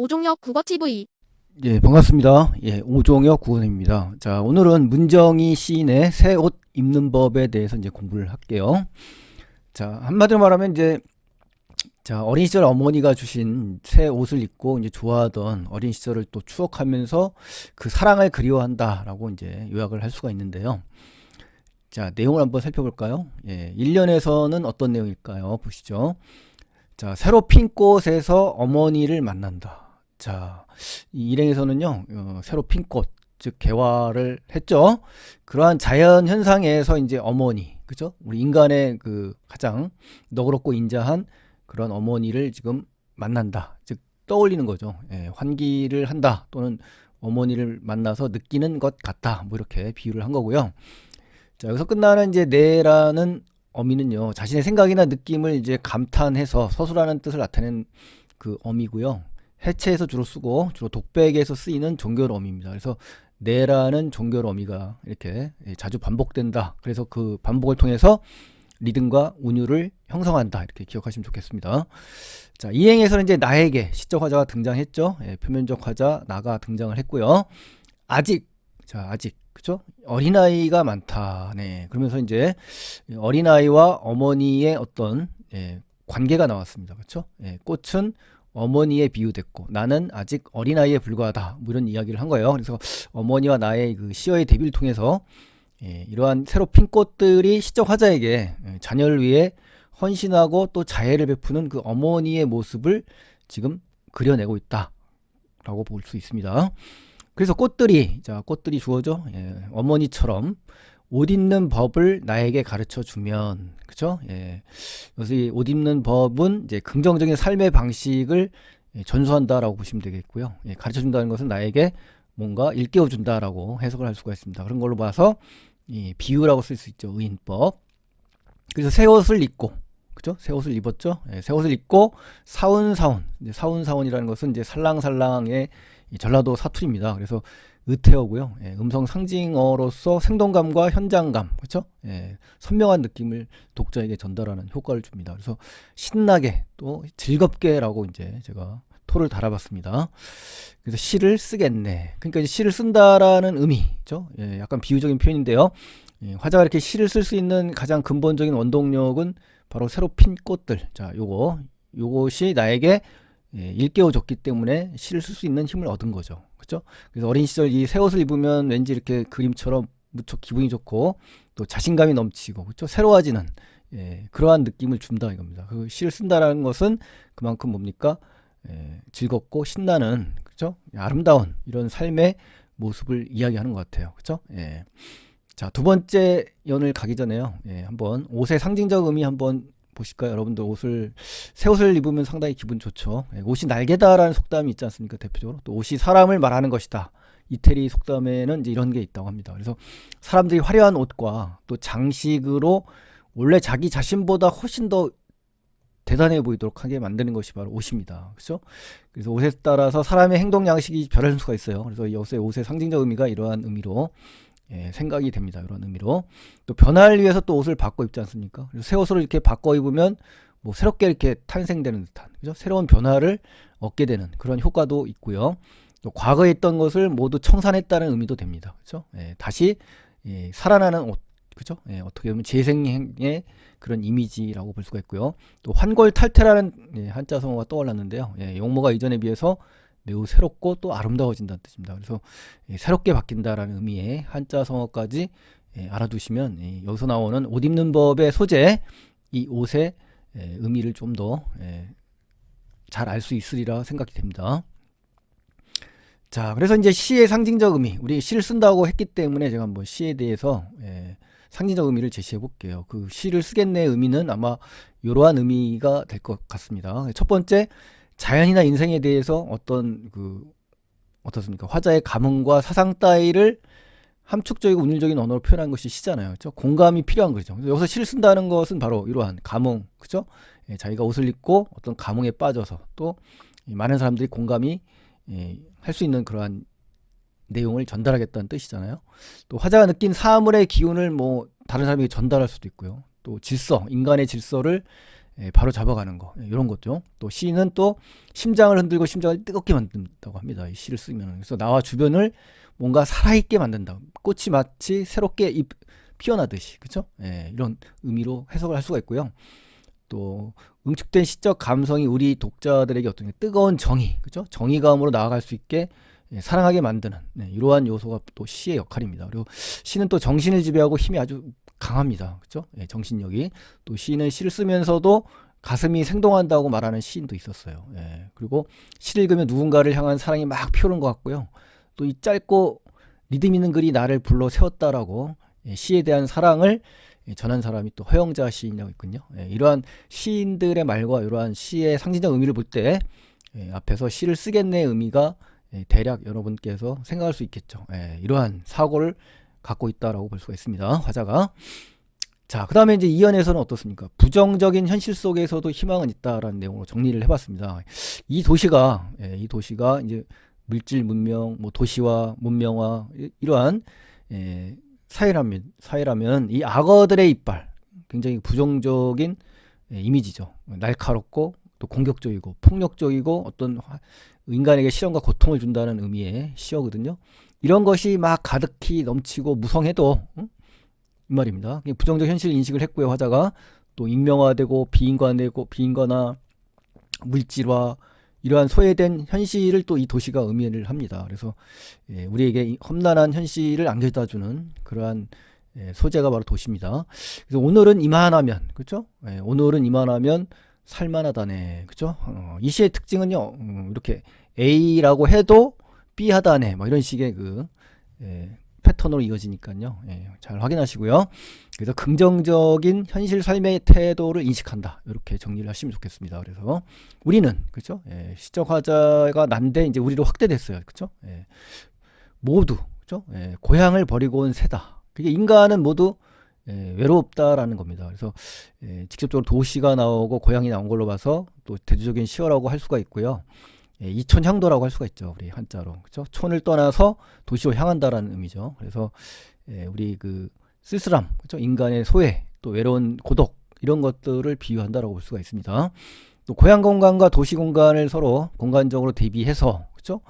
오종혁 국어TV 예, 반갑습니다. 예, 오종혁 구원입니다. 자, 오늘은 문정희 시인의 새 옷 입는 법에 대해서 이제 공부를 할게요. 자, 한마디로 말하면 이제 자, 어린 시절 어머니가 주신 새 옷을 입고 이제 좋아하던 어린 시절을 또 추억하면서 그 사랑을 그리워한다라고 이제 요약을 할 수가 있는데요. 자, 내용을 한번 살펴볼까요? 예, 1년에서는 어떤 내용일까요? 보시죠. 자, 새로 핀 꽃에서 어머니를 만난다. 자, 이 일행에서는요, 어, 새로 핀 꽃, 즉 개화를 했죠. 그러한 자연 현상에서 이제 어머니, 그죠? 우리 인간의 그 가장 너그럽고 인자한 그런 어머니를 지금 만난다. 즉 떠올리는 거죠. 예, 환기를 한다 또는 어머니를 만나서 느끼는 것 같다. 뭐 이렇게 비유를 한 거고요. 자, 여기서 끝나는 이제 내라는 어미는요, 자신의 생각이나 느낌을 이제 감탄해서 서술하는 뜻을 나타낸 그 어미고요. 해체에서 주로 쓰고 주로 독백에서 쓰이는 종결 어미입니다. 그래서 내라는 종결 어미가 이렇게 예, 자주 반복된다. 그래서 그 반복을 통해서 리듬과 운율을 형성한다. 이렇게 기억하시면 좋겠습니다. 자, 이행에서는 이제 나에게 시적 화자가 등장했죠. 예, 표면적 화자 나가 등장을 했고요. 아직 자, 아직 그죠? 어린아이가 많다. 네. 그러면서 이제 어린아이와 어머니의 어떤 예, 관계가 나왔습니다. 그렇죠? 예, 꽃은 어머니에 비유됐고 나는 아직 어린아이에 불과하다. 뭐 이런 이야기를 한 거예요. 그래서 어머니와 나의 그 시어의 대비를 통해서 예, 이러한 새로 핀 꽃들이 시적 화자에게 예, 자녀를 위해 헌신하고 또 자애를 베푸는 그 어머니의 모습을 지금 그려내고 있다라고 볼 수 있습니다. 그래서 꽃들이 자 꽃들이 주어져 예, 어머니처럼 옷 입는 법을 나에게 가르쳐 주면 그죠? 예. 그래서 이 옷 입는 법은 이제 긍정적인 삶의 방식을 예, 전수한다라고 보시면 되겠고요. 예, 가르쳐 준다는 것은 나에게 뭔가 일깨워 준다라고 해석을 할 수가 있습니다. 그런 걸로 봐서 이 비유라고 쓸 수 있죠. 의인법. 그래서 새 옷을 입고 그죠? 새 옷을 입었죠. 예, 새 옷을 입고 사운사운 사운사운이라는 것은 이제 살랑살랑의 이 전라도 사투리입니다. 그래서 의태어고요. 예, 음성 상징어로서 생동감과 현장감, 그렇죠? 예, 선명한 느낌을 독자에게 전달하는 효과를 줍니다. 그래서 신나게 또 즐겁게라고 이제 제가 토를 달아봤습니다. 그래서 시를 쓰겠네. 그러니까 시를 쓴다라는 의미죠. 예, 약간 비유적인 표현인데요. 예, 화자가 이렇게 시를 쓸 수 있는 가장 근본적인 원동력은 바로 새로 핀 꽃들. 자, 요거 요것이 나에게 예, 일깨워 줬기 때문에 시를 쓸 수 있는 힘을 얻은 거죠. 그렇죠? 그래서 어린 시절 이 새 옷을 입으면 왠지 이렇게 그림처럼 무척 기분이 좋고 또 자신감이 넘치고 그렇죠? 새로워지는 예, 그러한 느낌을 준다 이겁니다. 그 시를 쓴다라는 것은 그만큼 뭡니까? 예, 즐겁고 신나는 그렇죠? 아름다운 이런 삶의 모습을 이야기하는 것 같아요. 그렇죠? 예. 자, 두 번째 연을 가기 전에요. 예, 한번 옷의 상징적 의미 한번 보실까요? 여러분들 옷을 새 옷을 입으면 상당히 기분 좋죠. 예, 옷이 날개다라는 속담이 있지 않습니까? 대표적으로 또 옷이 사람을 말하는 것이다. 이태리 속담에는 이제 이런 게 있다고 합니다. 그래서 사람들이 화려한 옷과 또 장식으로 원래 자기 자신보다 훨씬 더 대단해 보이도록 하게 만드는 것이 바로 옷입니다. 그렇죠? 그래서 옷에 따라서 사람의 행동 양식이 변할 수가 있어요. 그래서 이 옷의 옷의 상징적 의미가 이러한 의미로 예, 생각이 됩니다. 이런 의미로 또 변화를 위해서 또 옷을 바꿔 입지 않습니까? 그래서 새 옷으로 이렇게 바꿔 입으면 뭐 새롭게 이렇게 탄생되는 듯한 그죠? 새로운 변화를 얻게 되는 그런 효과도 있고요. 또 과거에 있던 것을 모두 청산했다는 의미도 됩니다. 그죠? 예, 다시 예, 살아나는 옷, 그죠? 예, 어떻게 보면 재생의 그런 이미지라고 볼 수가 있고요. 또 환골탈태라는 예, 한자 성어가 떠올랐는데요. 예, 용모가 이전에 비해서 매우 새롭고 또 아름다워진다는 뜻입니다. 그래서 예, 새롭게 바뀐다라는 의미의 한자 성어까지 예, 알아두시면 예, 여기서 나오는 옷 입는 법의 소재, 이 옷의 예, 의미를 좀 더 잘 알 수 있으리라 생각이 됩니다. 자, 그래서 이제 시의 상징적 의미, 우리 시를 쓴다고 했기 때문에 제가 한번 시에 대해서 예, 상징적 의미를 제시해 볼게요. 그 시를 쓰겠네 의미는 아마 이러한 의미가 될 것 같습니다. 첫 번째, 자연이나 인생에 대해서 어떤 그 어떻습니까? 화자의 감흥과 사상 따위를 함축적이고 운율적인 언어로 표현한 것이 시잖아요. 그렇죠? 공감이 필요한 거죠. 여기서 시를 쓴다는 것은 바로 이러한 감흥, 그죠? 예, 자기가 옷을 입고 어떤 감흥에 빠져서 또 많은 사람들이 공감이 예, 할수 있는 그러한 내용을 전달하겠다는 뜻이잖아요. 또 화자가 느낀 사물의 기운을 뭐 다른 사람에게 전달할 수도 있고요. 또 질서, 인간의 질서를 예, 바로 잡아가는 거 예, 이런 거죠. 또 시는 또 심장을 흔들고 심장을 뜨겁게 만든다고 합니다. 이 시를 쓰면 그래서 나와 주변을 뭔가 살아있게 만든다. 꽃이 마치 새롭게 잎 피어나듯이 그렇죠? 예, 이런 의미로 해석을 할 수가 있고요. 또 응축된 시적 감성이 우리 독자들에게 어떤 게 뜨거운 정의, 그렇죠? 정의감으로 나아갈 수 있게 예, 사랑하게 만드는 네, 이러한 요소가 또 시의 역할입니다. 그리고 시는 또 정신을 지배하고 힘이 아주 강합니다. 그렇죠? 예, 정신력이 또 시는 시를 쓰면서도 가슴이 생동한다고 말하는 시인도 있었어요. 예, 그리고 시를 읽으면 누군가를 향한 사랑이 막 피오는 것 같고요. 또 이 짧고 리듬 있는 글이 나를 불러 세웠다라고 예, 시에 대한 사랑을 예, 전한 사람이 또 허영자 시인이라고 있군요. 예, 이러한 시인들의 말과 이러한 시의 상징적 의미를 볼때 예, 앞에서 시를 쓰겠네 의미가 예, 대략 여러분께서 생각할 수 있겠죠. 예, 이러한 사고를 갖고 있다라고 볼 수가 있습니다. 화자가. 자, 그 다음에 이제 이연에서는 어떻습니까? 부정적인 현실 속에서도 희망은 있다라는 내용으로 정리를 해봤습니다. 이 도시가, 예, 이 도시가 이제 물질 문명, 뭐 도시화, 문명화, 이- 이러한, 예, 사회라면, 사회라면 이 악어들의 이빨, 굉장히 부정적인 예, 이미지죠. 날카롭고 또 공격적이고 폭력적이고 어떤 화- 인간에게 실현과 고통을 준다는 의미의 시어거든요. 이런 것이 막 가득히 넘치고 무성해도 응? 이 말입니다. 부정적 현실 인식을 했고요. 화자가 또 익명화되고 비인간되고 비인간화 물질화 이러한 소외된 현실을 또 이 도시가 의미를 합니다. 그래서 예, 우리에게 이 험난한 현실을 안겨다주는 그러한 예, 소재가 바로 도시입니다. 그래서 오늘은 이만하면 그렇죠? 예, 오늘은 이만하면 살만하다네 그렇죠? 어, 이 시의 특징은요 음, 이렇게 A라고 해도 B 하다네 뭐 이런 식의 그 예, 패턴으로 이어지니까요. 예, 잘 확인하시고요. 그래서 긍정적인 현실 삶의 태도를 인식한다. 이렇게 정리를 하시면 좋겠습니다. 그래서 우리는 그렇죠? 예, 시적 화자가 난데 이제 우리로 확대됐어요. 그렇죠? 예, 모두 그렇죠? 예, 고향을 버리고 온 새다. 그게 인간은 모두 예, 외롭다라는 겁니다. 그래서 예, 직접적으로 도시가 나오고 고향이 나온 걸로 봐서 또 대조적인 시어라고 할 수가 있고요. 예, 이촌 향도라고 할 수가 있죠. 우리 한자로. 그렇죠? 촌을 떠나서 도시로 향한다라는 의미죠. 그래서 예, 우리 그 쓸쓸함, 그렇죠? 인간의 소외, 또 외로운 고독 이런 것들을 비유한다라고 볼 수가 있습니다. 또 고향 공간과 도시 공간을 서로 공간적으로 대비해서 그렇죠?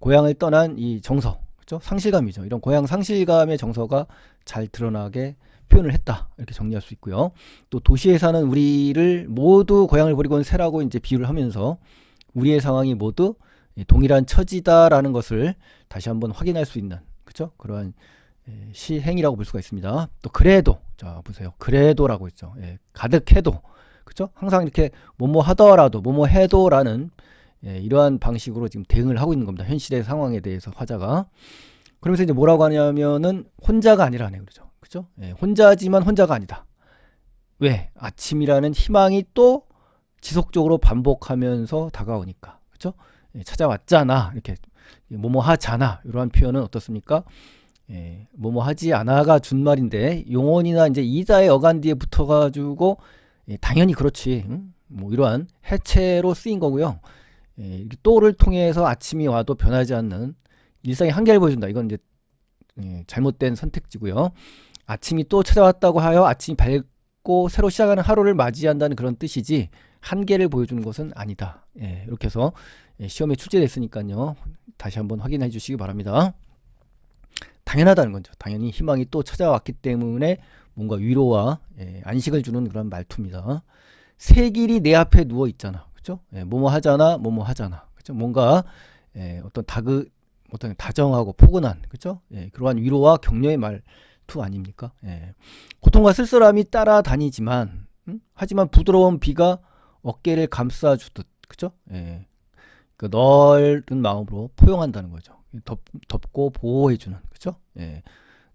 고향을 떠난 이 정서, 그렇죠? 상실감이죠. 이런 고향 상실감의 정서가 잘 드러나게 표현을 했다 이렇게 정리할 수 있고요. 또 도시에 사는 우리를 모두 고향을 버리고 온 새라고 이제 비유를 하면서 우리의 상황이 모두 예, 동일한 처지다라는 것을 다시 한번 확인할 수 있는 그죠? 그러한 예, 시행이라고 볼 수가 있습니다. 또 그래도 자 보세요. 그래도라고 있죠. 예, 가득해도 그죠? 항상 이렇게 뭐뭐 하더라도 뭐뭐 해도라는 예, 이러한 방식으로 지금 대응을 하고 있는 겁니다. 현실의 상황에 대해서 화자가 그러면서 이제 뭐라고 하냐면은 혼자가 아니라네 그러죠. 그죠? 예, 혼자지만 혼자가 아니다. 왜? 아침이라는 희망이 또 지속적으로 반복하면서 다가오니까 그렇죠? 찾아왔잖아 이렇게 뭐뭐 하잖아 이러한 표현은 어떻습니까? 예, 뭐뭐 하지 않아가 준 말인데 용언이나 이제 이자의 어간 뒤에 붙어가지고 예, 당연히 그렇지 응? 뭐 이러한 해체로 쓰인 거고요. 예, 또를 통해서 아침이 와도 변하지 않는 일상의 한계를 보여준다. 이건 이제 예, 잘못된 선택지고요. 아침이 또 찾아왔다고 하여 아침이 밝 고 새로 시작하는 하루를 맞이한다는 그런 뜻이지 한계를 보여주는 것은 아니다. 예, 이렇게 해서 예, 시험에 출제됐으니까요. 다시 한번 확인해 주시기 바랍니다. 당연하다는 거죠. 당연히 희망이 또 찾아왔기 때문에 뭔가 위로와 예, 안식을 주는 그런 말투입니다. 새 길이 내 앞에 누워 있잖아. 그죠? 예, 뭐뭐 하잖아, 뭐뭐 하잖아. 그죠? 뭔가 예, 어떤 다그 어떤 다정하고 포근한 그죠? 예, 그러한 위로와 격려의 말 투 아닙니까? 예. 고통과 쓸쓸함이 따라다니지만 음? 하지만 부드러운 비가 어깨를 감싸주듯 그죠? 예. 그 넓은 마음으로 포용한다는 거죠. 덮, 덮고 보호해주는 그죠? 예.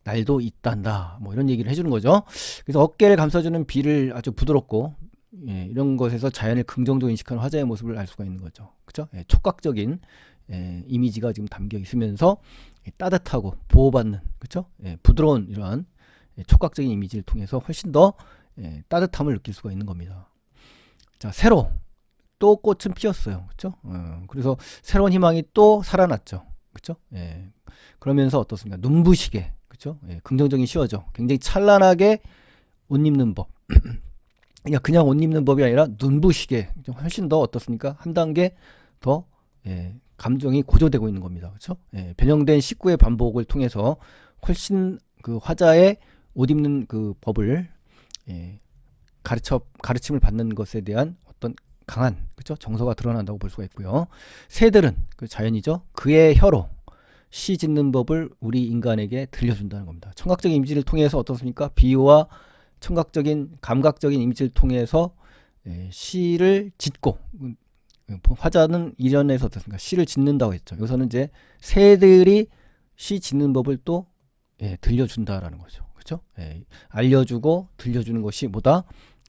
날도 있단다. 뭐 이런 얘기를 해주는 거죠. 그래서 어깨를 감싸주는 비를 아주 부드럽고 예, 이런 것에서 자연을 긍정적으로 인식하는 화자의 모습을 알 수가 있는 거죠. 그죠? 예, 촉각적인 예, 이미지가 지금 담겨 있으면서 예, 따뜻하고 보호받는 그죠? 예, 부드러운 이러한 예, 촉각적인 이미지를 통해서 훨씬 더 예, 따뜻함을 느낄 수가 있는 겁니다. 자, 새로 또 꽃은 피었어요. 그죠? 어, 그래서 새로운 희망이 또 살아났죠. 그죠? 예. 그러면서 어떻습니까? 눈부시게, 그죠? 예, 긍정적인 시어죠. 굉장히 찬란하게 옷 입는 법. 그냥 그냥 옷 입는 법이 아니라 눈부시게 좀 훨씬 더 어떻습니까? 한 단계 더 예, 감정이 고조되고 있는 겁니다. 그렇죠? 예, 변형된 식구의 반복을 통해서 훨씬 그 화자의 옷 입는 그 법을 예, 가르쳐 가르침을 받는 것에 대한 어떤 강한 그렇죠? 정서가 드러난다고 볼 수가 있고요. 새들은 그 자연이죠. 그의 혀로 시 짓는 법을 우리 인간에게 들려준다는 겁니다. 청각적인 이미지를 통해서 어떻습니까? 비유와 청각적인 감각적인 이미지를 통해서 예, 시를 짓고 음, 화자는 이전에서 어떻습니까? 시를 짓는다고 했죠. 여기서는 이제 새들이 시 짓는 법을 또 예, 들려준다라는 거죠. 그렇죠? 예, 알려주고 들려주는 것이 뭐다?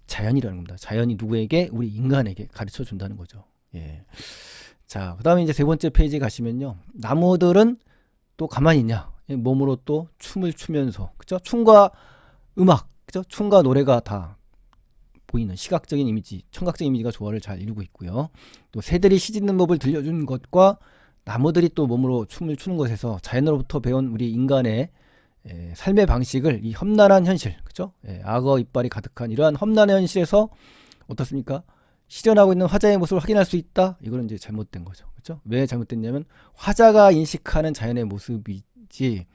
자연이라는 겁니다. 자연이 누구에게 우리 인간에게 가르쳐 준다는 거죠. 예. 자, 그다음에 이제 세 번째 페이지 가시면요. 나무들은 또 가만히 있냐? 예, 몸으로 또 춤을 추면서 그죠? 춤과 음악, 그죠? 춤과 노래가 다 보이는 시각적인 이미지, 청각적인 이미지가 조화를 잘 이루고 있고요. 또 새들이 시짓는 법을 들려주는 것과 나무들이 또 몸으로 춤을 추는 것에서 자연으로부터 배운 우리 인간의 예, 삶의 방식을 이 험난한 현실, 그죠? 예, 악어 이빨이 가득한 이러한 험난한 현실에서 어떻습니까? 실현하고 있는 화자의 모습을 확인할 수 있다. 이거는 이제 잘못된 거죠, 그죠? 왜 잘못됐냐면 화자가 인식하는 자연의 모습이지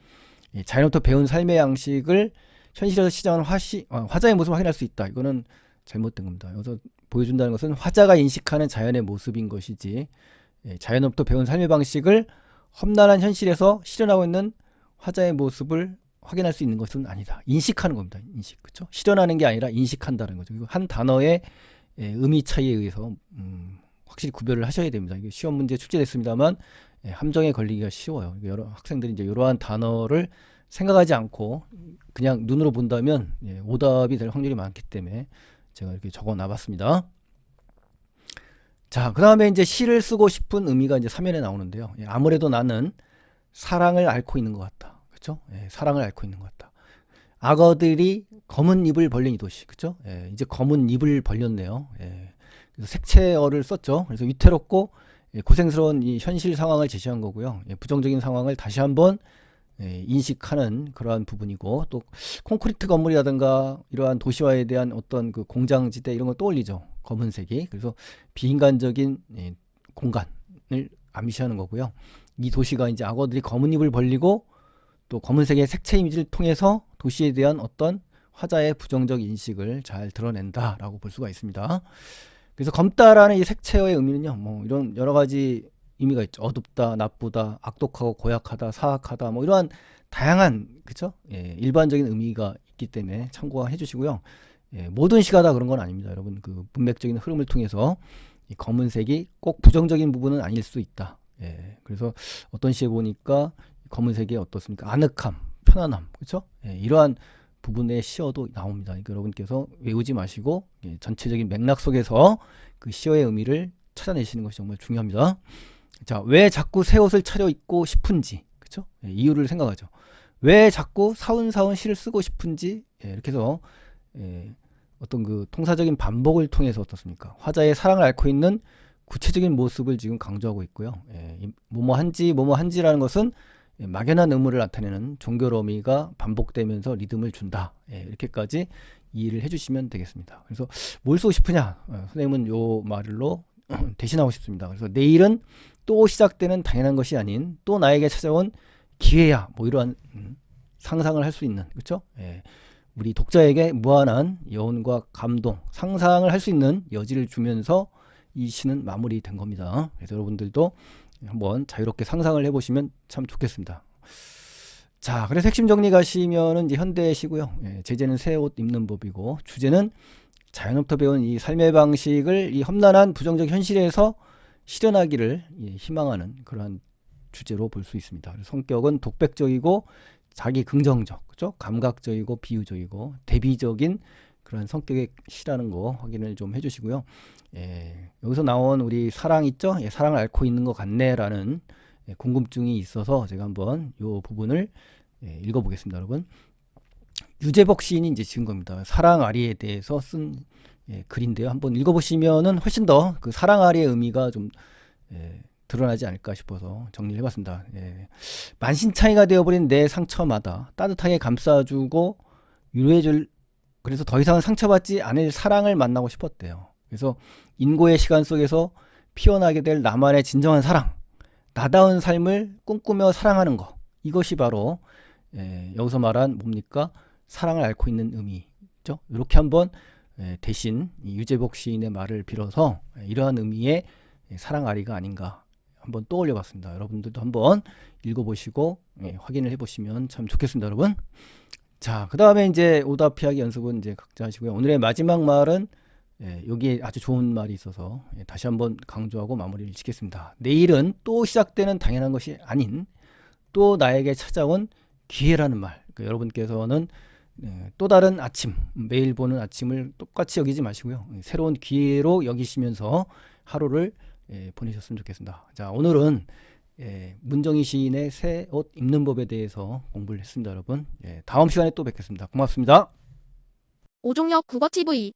예, 자연부터 배운 삶의 양식을 현실에서 시장하는 화시, 어, 화자의 모습을 확인할 수 있다. 이거는 잘못된 겁니다. 여기서 보여준다는 것은 화자가 인식하는 자연의 모습인 것이지 예, 자연으로부터 배운 삶의 방식을 험난한 현실에서 실현하고 있는 화자의 모습을 확인할 수 있는 것은 아니다. 인식하는 겁니다. 인식. 그렇죠? 실현하는 게 아니라 인식한다는 거죠. 이거 한 단어의 예, 의미 차이에 의해서 음, 확실히 구별을 하셔야 됩니다. 이게 시험 문제 출제됐습니다만 예, 함정에 걸리기가 쉬워요. 여러 학생들이 이제 이러한 단어를 생각하지 않고 그냥 눈으로 본다면 예, 오답이 될 확률이 많기 때문에 제가 이렇게 적어 놔봤습니다. 자, 그 다음에 이제 시를 쓰고 싶은 의미가 이제 3면에 나오는데요. 예, 아무래도 나는 사랑을 앓고 있는 것 같다. 그죠? 예, 사랑을 앓고 있는 것 같다. 악어들이 검은 입을 벌린 이 도시. 그죠? 예, 이제 검은 입을 벌렸네요. 예, 그래서 색채어를 썼죠. 그래서 위태롭고 예, 고생스러운 이 현실 상황을 제시한 거고요. 예, 부정적인 상황을 다시 한번 예, 인식하는 그러한 부분이고 또 콘크리트 건물이라든가 이러한 도시화에 대한 어떤 그 공장지대 이런 걸 떠올리죠. 검은색이. 그래서 비인간적인 예, 공간을 암시하는 거고요. 이 도시가 이제 악어들이 검은 입을 벌리고 또 검은색의 색채 이미지를 통해서 도시에 대한 어떤 화자의 부정적 인식을 잘 드러낸다라고 볼 수가 있습니다. 그래서 검다라는 이 색채어의 의미는요, 뭐 이런 여러 가지 의미가 있죠. 어둡다, 나쁘다, 악독하고 고약하다, 사악하다, 뭐 이러한 다양한 그죠? 예, 일반적인 의미가 있기 때문에 참고해 주시고요. 예, 모든 시가 다 그런 건 아닙니다. 여러분 그 문맥적인 흐름을 통해서 이 검은색이 꼭 부정적인 부분은 아닐 수 있다. 예, 그래서 어떤 시에 보니까 검은색이 어떻습니까? 아늑함, 편안함, 그렇죠? 예, 이러한 부분의 시어도 나옵니다. 그러니까 여러분께서 외우지 마시고 예, 전체적인 맥락 속에서 그 시어의 의미를 찾아내시는 것이 정말 중요합니다. 자, 왜 자꾸 새 옷을 차려 입고 싶은지, 그렇죠? 예, 이유를 생각하죠. 왜 자꾸 사운사운 시를 쓰고 싶은지 예, 이렇게 해서 예, 어떤 그 통사적인 반복을 통해서 어떻습니까? 화자의 사랑을 앓고 있는 구체적인 모습을 지금 강조하고 있고요. 예, 뭐뭐 한지 뭐뭐 한지라는 것은 예, 막연한 의무를 나타내는 종교로미가 반복되면서 리듬을 준다. 예, 이렇게까지 이해를 해주시면 되겠습니다. 그래서 뭘 쓰고 싶으냐? 어, 선생님은 요 말로 대신하고 싶습니다. 그래서 내일은 또 시작되는 당연한 것이 아닌 또 나에게 찾아온 기회야. 뭐 이러한 음, 상상을 할 수 있는 그렇죠? 예. 우리 독자에게 무한한 여운과 감동, 상상을 할 수 있는 여지를 주면서 이 시는 마무리된 겁니다. 그래서 여러분들도 한번 자유롭게 상상을 해보시면 참 좋겠습니다. 자, 그래서 핵심 정리 가시면은 이제 현대시고요. 예, 제재는 새 옷 입는 법이고 주제는 자연부터 배운 이 삶의 방식을 이 험난한 부정적 현실에서 실현하기를 예, 희망하는 그러한 주제로 볼 수 있습니다. 성격은 독백적이고 자기 긍정적, 그죠? 감각적이고 비유적이고 대비적인 그런 성격의 시라는 거 확인을 좀 해주시고요. 예, 여기서 나온 우리 사랑 있죠? 예, 사랑을 앓고 있는 것 같네라는 예, 궁금증이 있어서 제가 한번 이 부분을 예, 읽어보겠습니다, 여러분. 유재복 시인이 이제 지은 겁니다. 사랑 아리에 대해서 쓴 예, 글인데요. 한번 읽어보시면은 훨씬 더 그 사랑 아리의 의미가 좀 예, 드러나지 않을까 싶어서 정리를 해봤습니다. 예. 만신창이가 되어버린 내 상처마다 따뜻하게 감싸주고 위로해줄 그래서 더 이상 상처받지 않을 사랑을 만나고 싶었대요. 그래서 인고의 시간 속에서 피어나게 될 나만의 진정한 사랑, 나다운 삶을 꿈꾸며 사랑하는 것. 이것이 바로 예, 여기서 말한 뭡니까? 사랑을 앓고 있는 의미죠. 이렇게 한번 예, 대신 이 유재복 시인의 말을 빌어서 예, 이러한 의미의 예, 사랑아리가 아닌가 한번 떠올려 봤습니다. 여러분들도 한번 읽어보시고 예, 확인을 해보시면 참 좋겠습니다, 여러분. 자, 그 다음에 이제 오답 피하기 연습은 이제 각자 하시고요. 오늘의 마지막 말은 예, 여기에 아주 좋은 말이 있어서 예, 다시 한번 강조하고 마무리를 짓겠습니다. 내일은 또 시작되는 당연한 것이 아닌 또 나에게 찾아온 기회라는 말. 그 여러분께서는 예, 또 다른 아침, 매일 보는 아침을 똑같이 여기지 마시고요. 예, 새로운 기회로 여기시면서 하루를 예, 보내셨으면 좋겠습니다. 자, 오늘은 예, 문정희 시인의 새 옷 입는 법에 대해서 공부를 했습니다, 여러분. 예, 다음 시간에 또 뵙겠습니다. 고맙습니다. 오종혁 국어TV